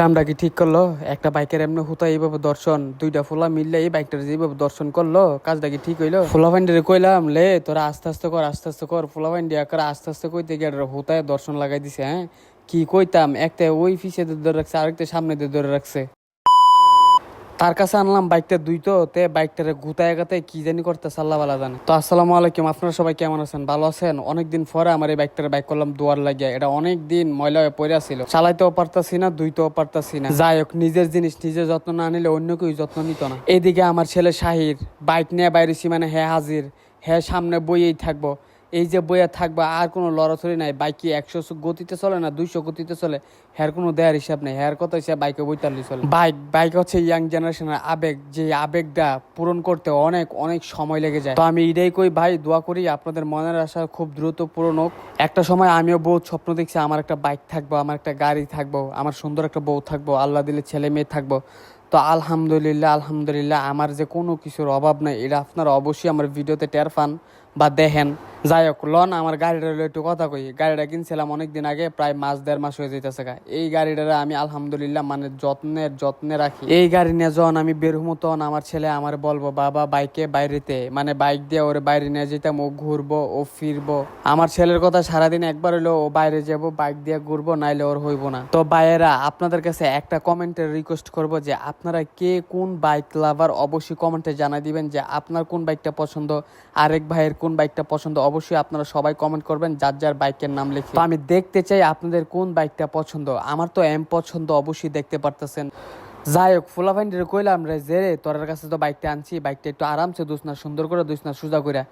কামটা কি ঠিক করল? একটা বাইকের এমনি হুতা এইভাবে দর্শন, দুইটা ফুলা মিললে এই বাইকটার যেভাবে দর্শন করল, কাজটা কি ঠিক হইল? ফুলা ফাইন্ডারে কইলাম, লে, তোরা আস্তে আস্তে কর, আস্তে আস্তে কর, ফুলা ফাইন্ডি করে আস্তে আস্তে কইতে গিয়ে হুতায় দর্শন লাগাই দিছে হ্যাঁ? কি কইতাম, একটা ওই পিছিয়ে ধরে রাখছে, আরেকটা সামনে ধরে রাখছে। তার কাছে আনলাম বাইকটা দুই তো, তে বাইকটারে গুতায় গাতায় কি জানি করতে সাল্লাহ বালা জানে। তো আসসালামু আলাইকুম, আপনারা সবাই কেমন আছেন? ভালো আছেন? অনেকদিন পরে আমার এই বাইকটারে বাইক করলাম, দুয়ার লাগিয়া। এটা অনেক দিন ময়লা হয়ে পড়ে ছিল চালাইতেও পারতাছি না দুইতেও পারতাছি না। যাই হোক, নিজের জিনিস, নিজের যত্ন না নিলে অন্য কেউ যত্ন নিত না। এদিকে আমার ছেলে শাহির, বাইক নিয়ে বাইরেছি মানে হ্যাঁ হাজির। হ্যাঁ সামনে বইয়েই থাকব। এই যে বইয়া থাকবা, আর কোনো লড়াছড়ি নাই। বাইকে একশো গতিতে চলে না, দুইশো গতিতে চলে। হ্যার কোনো দেয়ার হিসাব নেই। হ্যার কথা হিসাব বাইকে বইতাল্লি চলে। বাইক বাইক হচ্ছে ইয়াং জেনারেশনের আবেগ। যে আবেগটা পূরণ করতে অনেক অনেক সময় লেগে যায়। তো আমি এটাই কই, ভাই, দোয়া করি, আপনাদের মনের আশা খুব দ্রুত পূরণ হোক। একটা সময় আমিও বহুত স্বপ্ন দেখছি, আমার একটা বাইক থাকব, আমার একটা গাড়ি থাকব, আমার সুন্দর একটা বউ থাকব, আল্লাহ দিলে ছেলে মেয়ে থাকব। তো আলহামদুলিল্লাহ আলহামদুলিল্লাহ, আমার যে কোনো কিছুর অভাব নাই, এটা আপনারা অবশ্যই আমার ভিডিওতে টের পান। বা দেখেন, যাই হোক, লন, আমার গাড়িটা একটু কথা কই। গাড়িটা কিনছিলাম অনেক দিন আগে, প্রায় মাস, দেড় মাস হয়ে যেতেছে গা। এই গাড়িটা আমি আলহামদুলিল্লাহ মানে যত্নের, যত্নে রাখি। এই গাড়ি নিয়ে যখন আমি বের হব তখন আমার ছেলে আমার বলব, বাবা, বাইকে বাইরেতে। মানে বাইক দিয়ে ওরে বাইরে নিয়ে যেতাম, ও ঘুরবো, ও ফিরবো। আমার ছেলের কথা সারাদিন একবার হলো ও বাইরে যাব, বাইক দিয়ে ঘুরবো, নাইলে ওর হইব না। তো ভাইয়েরা, আপনাদের কাছে একটা কমেন্টের রিকোয়েস্ট করব যে, আপনারা কে কোন বাইক লাভার অবশ্যই কমেন্টে জানাই দিবেন যে, আপনার কোন বাইকটা পছন্দ? আরেক ভাইয়ের কোন বাইকটা পছন্দ, অবশ্যই আপনারা সবাই কমেন্ট করবেন, যার যার বাইকের নাম লিখে। আমি দেখতে চাই আপনাদের কোন বাইকটা পছন্দ। আমার তো এম পছন্দ, অবশ্যই দেখতে পারতেছেন। যাই হোক, ফুলা ফাইন্ডের কইলাম রে, যে রে তোর কাছে তো বাইকটা আনছি, বাইকটা একটু আরামসে দুস না, সুন্দর করে দুস না, সোজা করে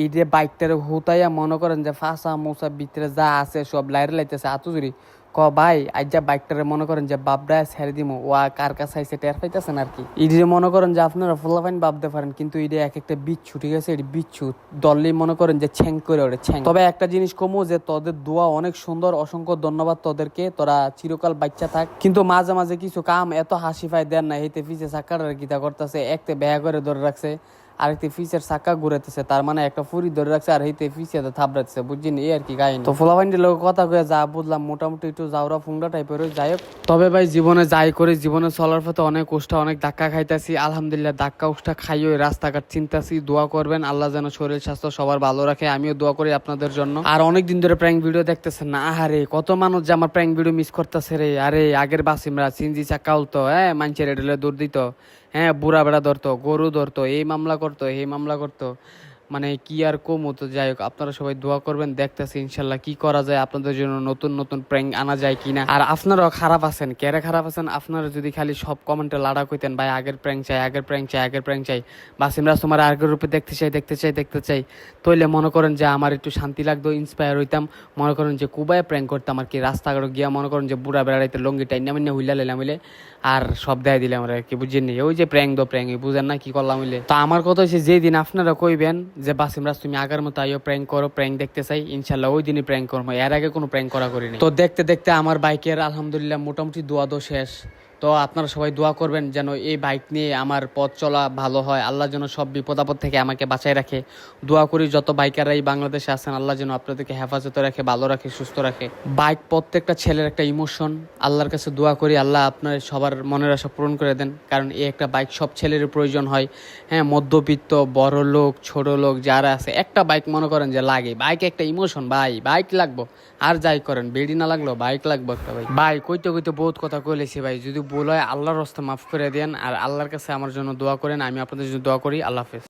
এই যে বাইকটারে হুতাইয়া মনে করেন যে ফাঁসা মৌসা ভিতরে যা আছে সব লাইরে লাইতেছে আতুজুরি ক, ভাই আজ যা বাইকটারে মনে করেন যে বাবরা ছেড়ে দিমো। ও কার কাছে আইসে টের পাইতেছেন আর কি? ইডি মনে করেন যে আপনারা ফুলাফাইন ভাবতে পারেন, কিন্তু ইডি এক একটা বিচ্ছু, ঠিক আছে? এটি বিচ্ছু দললে মনে করেন যে ছ্যাং করে ওরে ছ্যাং তবে একটা জিনিস কমু যে তোদের দোয়া অনেক সুন্দর, অসংখ্য ধন্যবাদ তোদেরকে। তোরা চিরকাল বাচ্চা থাক। কিন্তু মাঝে মাঝে কিছু কাম এত হাসি পায় দেন না হেতে পিছে চাকার গীতা করতেছে একতে বেয়া করে ধরে রাখছে। আরেকটি ফিসের চাকা ঘুরাইতেছে, তার মানে একটা ফুরি ধরে রাখছে আর হেতে ফিসে থাবড়াচ্ছে বুঝছেন? এই আর কি গাইনি তো ফোলাবাইন্ডি লোক কথা কয়ে যা বুঝলাম, মোটামুটি একটু যাওরা ফুংডা টাইপের যাই হোক। তবে ভাই, জীবনে যাই করে, জীবনে চলার পথে অনেক কষ্ট, অনেক ধাক্কা খাইতাছি। আলহামদুলিল্লাহ, ধাক্কা, উষ্টা খাইও রাস্তাঘাট চিন্তাছি, দোয়া করবেন। আল্লাহ যেন শরীর, স্বাস্থ্য সবার ভালো রাখে, আমিও দোয়া করি আপনাদের জন্য। আর অনেক দিন ধরে প্র্যাঙ্ক ভিডিও দেখতেছেন না আরে কত মানুষ যে আমার প্র্যাঙ্ক ভিডিও মিস করতেছে রে, আরে, আগের বাসিমরা, সিনজি চাক্কা উলতো হ্যাঁ মাঞ্চের এডলে দৌড় দিত। হ্যাঁ বুড়া বেড়া ধরতো গরু ধরতো এই মামলা করতো এই মামলা করতো। মানে কি আর কম তো যাই হোক, আপনারা সবাই দোয়া করবেন, দেখতেছি ইনশাল্লাহ কি করা যায়, আপনাদের জন্য নতুন নতুন প্র্যাঙ্ক আনা যায় কিনা। আর আপনারাও খারাপ আছেন, কেরে খারাপ আছেন? আপনারা যদি খালি সব কমেন্টে লাড়া কইতেন ভাই, আগের প্র্যাঙ্ক চাই, আগের প্র্যাঙ্ক চাই, আগের প্র্যাঙ্ক চাই। বাসিমরাজ তোমার আগের রূপে দেখতে চাই দেখতে চাই দেখতে চাই। তইলে মনে করেন যে আমার একটু শান্তি লাগতো ইন্সপায়ার হইতাম। মনে করেন যে কুবায় প্র্যাঙ্ক করতাম আর কি, রাস্তাঘাট গিয়া মনে করেন যে বুড়া বেড়াইতে লঙ্গি টাইনা মিনা হুইলা লাইলাম হইলে, আর সব দেয় দিলাম আর কি বুঝছেন নি ওই যে প্র্যাঙ্ক দো প্র্যাঙ্ক বুঝেন না কি করলাম হইলে? তো আমার কথা হচ্ছে যেই দিন আপনারা কইবেন যে বাসিমরাজ তুমি আগের মতো আইও প্র্যাঙ্ক করো প্র্যাঙ্ক দেখতে চাই। ইনশাল্লাহ ওই দিনই প্র্যাঙ্ক করব। এর আগে কোনো প্র্যাঙ্ক করা করিনি। তো দেখতে দেখতে আমার বাইকের আলহামদুলিল্লাহ মোটামুটি দোয়া দো শেষ। তো আপনারা সবাই দোয়া করবেন যেন এই বাইক নিয়ে আমার পথ চলা ভালো হয়। আল্লাহ যেন সব বিপদ আপদ থেকে আমাকে বাঁচায় রাখে। দোয়া করি যত বাইকাররা এই বাংলাদেশে আছেন, আল্লাহ যেন আপনাদেরকে হেফাজতে রাখে, ভালো রাখে, সুস্থ রাখে। বাইক প্রত্যেকটা ছেলের একটা ইমোশন আল্লাহর কাছে দোয়া করি, আল্লাহ আপনার সবার মনের আশা পূরণ করে দেন। কারণ এই একটা বাইক সব ছেলের প্রয়োজন হয়। হ্যাঁ মধ্যবিত্ত, বড় লোক, ছোট লোক, যারা আছে, একটা বাইক মনে করেন যে লাগে। বাইক একটা ইমোশন ভাই বাইক লাগবো। আর যাই করেন, বেডি না লাগল বাইক লাগবো একটা ভাই ভাই, কইতে কইতে বহুত কথা কইলেছি ভাই। যদি হয়, আল্লাহর রাস্তা মাফ করে দেন। আর আল্লাহর কাছে আমার জন্য দোয়া করেন, আমি আপনাদের জন্য দোয়া করি। আল্লাহ হাফেজ।